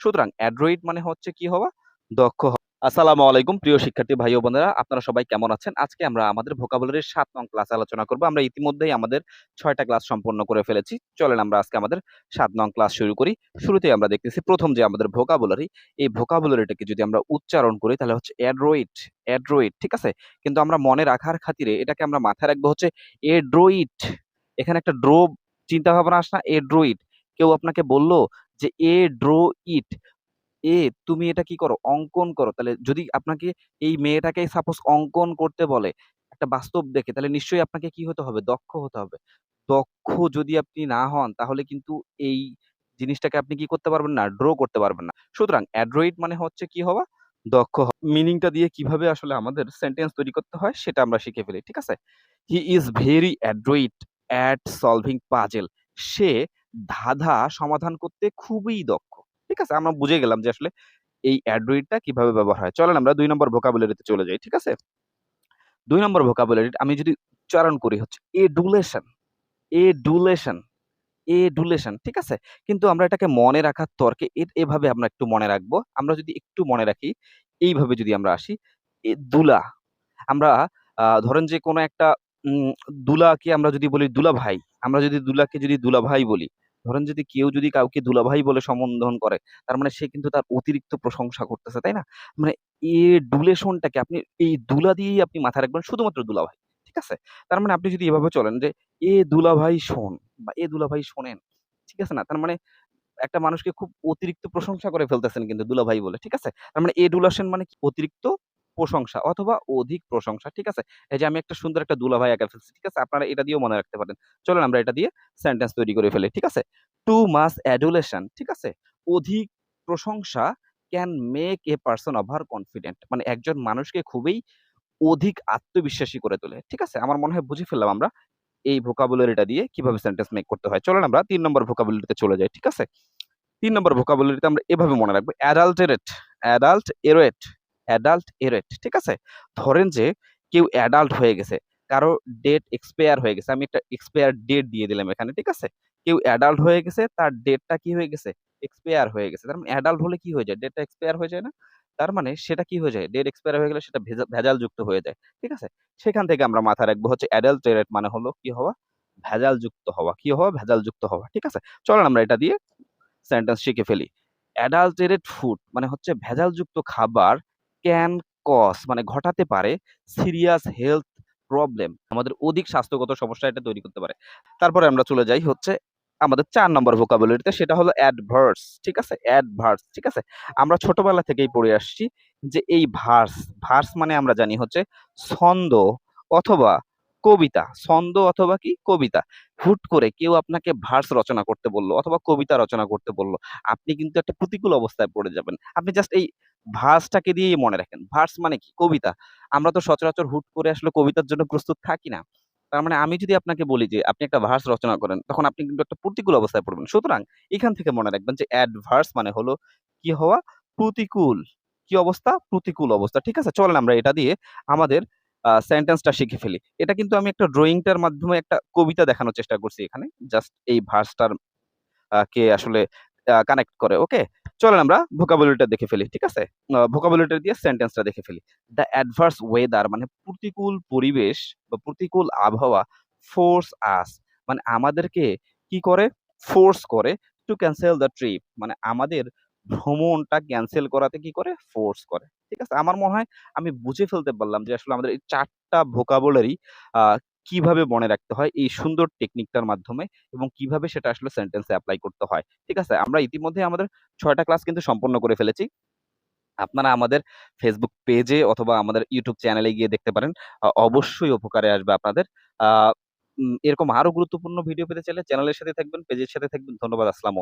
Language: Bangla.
সুতরাং অ্যাড্রয়েড মানে হচ্ছে কি হওয়া? দক্ষ আসসালামু আলাইকুম, প্রিয় শিক্ষার্থী ভাই ও বোনেরা, আপনারা সবাই কেমন আছেন? আজকে আমরা আমাদের ভোকাবুলারির সাত নং ক্লাস আলোচনা করব। আমরা ইতিমধ্যেই আমাদের ছয়টা ক্লাস সম্পন্ন করে ফেলেছি। চলেন আমরা আজকে আমাদের সাত নং ক্লাস শুরু করি। শুরুতেই আমরা দেখতেছি প্রথম যে আমাদের ভোকাবুলারি এই ভোকাবুলারিটাকে যদি আমরা উচ্চারণ করি, তাহলে হচ্ছে অ্যাড্রয়েড অ্যাড্রয়েড ঠিক আছে? কিন্তু আমরা মনে রাখার খাতিরে এটাকে আমরা মাথায় রাখব হচ্ছে এড্রোইড এখানে একটা ড্রো চিন্তা ভাবনা আস না এড্রোইড কেউ আপনাকে বলল যে, এ, ড্রো ইট। এ, তুমি এটা কি করো? অঙ্কন করো। তাহলে যদি আপনাকে এই মেয়েটাকে সাপোজ অঙ্কন করতে বলে, একটা বাস্তব দেখে, তাহলে নিশ্চয়ই আপনাকে কি হতে হবে? দক্ষ হতে হবে। দক্ষ যদি আপনি না হন, তাহলে কিন্তু এই জিনিসটাকে আপনি কি করতে পারবেন না? ড্র করতে পারবেন না। সুতরাং অ্যাড্রয়েড মানে হচ্ছে কি হওয়া? দক্ষ মিনিংটা দিয়ে কীভাবে আসলে আমাদের সেন্টেন্স তৈরি করতে হয়, সেটা আমরা শিখে ফেলি, ঠিক আছে? He is very adroit at solving puzzle সে ধাঁধা সমাধান করতে খুবই দক্ষ। ঠিক আছে? আমরা বুঝে গেলাম যে আসলে এই অ্যাড্রয়েডটা কীভাবে ব্যবহার হয়। চলেন আমরা দুই নম্বর ভোকাবুলারিতে চলে যাই, ঠিক আছে? দুই নম্বর ভোকাবুলারি আমি যদি উচ্চারণ করি হচ্ছে এডুলেশন এডুলেশন এডুলেশন ঠিক আছে? কিন্তু আমরা এটাকে মনে রাখার তর্কে এ- এভাবে আমরা একটু মনে রাখব। আমরা যদি একটু মনে রাখি, এইভাবে যদি আমরা আসি, এ দুলা, আমরা ধরেন যে কোনো একটা দুলাকে আমরা যদি বলি দুলা ভাই আমরা যদি দুলাকে যদি দুলা ভাই বলি, ধরেন যদি কেউ যদি কাউকে দুলা ভাই বলে সম্বোধন করে, তার মানে সে কিন্তু তার অতিরিক্ত প্রশংসা করতেছে, তাই না? মানে এ ডুলেশনটাকে আপনি, এই দুলা দিয়েই আপনি মাথায় রাখবেন শুধুমাত্র দুলা ভাই ঠিক আছে? তার মানে আপনি যদি এভাবে চলেন যে, এ দুলা ভাই শোন বা এ দুলা ভাই শোনেন ঠিক আছে না? তার মানে একটা মানুষকে খুব অতিরিক্ত প্রশংসা করে ফেলতেছেন কিন্তু দুলাভাই বলে, ঠিক আছে? তার মানে এডুলেশন মানে কি? অতিরিক্ত প্রশংসা অথবা অধিক প্রশংসা, ঠিক আছে? এই যে আমি একটা সুন্দর একটা দুলাভাই একা ফেলছি, ঠিক আছে? আপনারা এটা দিয়েও মনে রাখতে পারেন। চলেন আমরা এটা দিয়ে সেন্টেন্স তৈরি করে ফেলি, ঠিক আছে? টু মাস অ্যাডুলেশন ঠিক আছে? অধিক প্রশংসা can make a person over confident মানে একজন মানুষকে খুবই অধিক আত্মবিশ্বাসী করে তোলে, ঠিক আছে? আমার মনে হয় বুঝে ফেললাম আমরা এই ভোকাবুলারিটা দিয়ে কীভাবে সেন্টেন্স মেক করতে হয়। চলেন আমরা তিন নম্বর ভোকাবুলারিতে চলে যাই, ঠিক আছে? তিন নম্বর ভোকাবুলারিতে আমরা এভাবে মনে রাখব অ্যাডাল্টেরেট অ্যাডাল্ট এরোয়েট অ্যাডাল্ট এরোয়েট ঠিক আছে? ধরেন যে কেউ অ্যাডাল্ট হয়ে গেছে, কারও ডেট এক্সপায়ার হয়ে গেছে, আমি একটা এক্সপায়ার ডেট দিয়ে দিলাম এখানে, ঠিক আছে? কেউ অ্যাডাল্ট হয়ে গেছে, তার ডেটটা কি হয়ে গেছে? এক্সপায়ার হয়ে গেছে, তার মানে অ্যাডাল্ট হলে কি হয়ে যায়? ডেটটা এক্সপায়ার হয়ে যায় না, তার মানে সেটা কি হয়ে যায়? ডেট এক্সপায়ার হয়ে গেলে সেটা ভেজা- ভেজাল যুক্ত হয়ে যায়, ঠিক আছে? সেখান থেকে আমরা মাথায় রাখব হচ্ছে অ্যাডাল্টেরেট মানে হলো কি হওয়া? ভেজাল যুক্ত হওয়া। কি হওয়া? ভেজাল যুক্ত হওয়া, ঠিক আছে? চলেন আমরা এটা দিয়ে সেন্টেন্স শিখে ফেলি। অ্যাডাল্টেরেড ফুড মানে হচ্ছে ভেজালযুক্ত খাবার ক্যান কস মানে ঘটাতে পারে সিরিয়াস হেলথ প্রবলেম আমাদের অধিক স্বাস্থ্যগত সমস্যা এটা তৈরি করতে পারে। তারপরে আমরা চলে যাই হচ্ছে আমাদের চার নম্বর ভোকাবুলারিতে সেটা হলো অ্যাডভার্স ঠিক আছে? অ্যাডভার্স ঠিক আছে? আমরা ছোটবেলা থেকেই পড়ে আসছি যে এই ভার্স ভার্স মানে আমরা জানি হচ্ছে ছন্দ অথবা কবিতা, ছন্দ অথবা কি কবিতা। হুট করে কেউ আপনাকে ভার্স রচনা করতে বলল অথবা কবিতা রচনা করতে বলল, আপনি কিন্তু একটা প্রতিকূল অবস্থায় পড়ে যাবেন। আপনি জাস্ট এই ভার্সটাকে দিয়েই মনে রাখেন। ভার্স মানে কি? কবিতা। আমরা তো সচরাচর হুট করে আসলে কবিতার জন্য প্রস্তুত থাকি না। তার মানে আমি যদি আপনাকে বলি যে আপনি একটা ভার্স রচনা করেন, তখন আপনি কিন্তু একটা প্রতিকূল অবস্থায় পড়বেন। সুতরাং এখান থেকে মনে রাখবেন যে অ্যাডভার্স মানে হলো কি হওয়া? প্রতিকূল। কি অবস্থা? প্রতিকূল অবস্থা। ঠিক আছে? চলেন আমরা এটা দিয়ে আমাদের সেন্টেন্সটা শিখে ফেলি। এটা কিন্তু আমি একটা ড্রয়িংটার মাধ্যমে একটা কবিতা দেখানোর চেষ্টা করছি এখানে। জাস্ট এই ভার্সটার কে আসলে কানেক্ট করে ওকে চলেন আমরা ভোকাবুলারিটা দেখে ফেলি, ঠিক আছে? ভোকাবুলারিটা দিয়ে সেন্টেন্সটা দেখে ফেলি। দ্য অ্যাডভার্স ওয়েদার মানে প্রতিকূল পরিবেশ বা প্রতিকূল আবহাওয়া ফোর্স আস মানে আমাদেরকে কি করে? ফোর্স করে টু ক্যান্সেল দ্য ট্রিপ মানে আমাদের ভ্রমণটা ক্যান্সেল করাতে কি করে? ফোর্স করে। ঠিক আছে? আমার মনে হয় আমি বুঝে ফেলতে পারলাম যে আসলে আমাদের এই চারটা ভোকাবুলারি কীভাবে মনে রাখতে হয় এই সুন্দর টেকনিকটার মাধ্যমে এবং কীভাবে সেটা আসলে সেন্টেন্সে অ্যাপ্লাই করতে হয়। ঠিক আছে? আমরা ইতিমধ্যে আমাদের ছয়টা ক্লাস কিন্তু সম্পন্ন করে ফেলেছি। আপনারা আমাদের ফেসবুক পেজে অথবা আমাদের ইউটিউব চ্যানেলে গিয়ে দেখতে পারেন। অবশ্যই উপকারে আসবে আপনাদের। এরকম আরও গুরুত্বপূর্ণ ভিডিও পেতে চাইলে চ্যানেলের সাথে থাকবেন পেজের সাথে থাকবেন। ধন্যবাদ, আসসালাম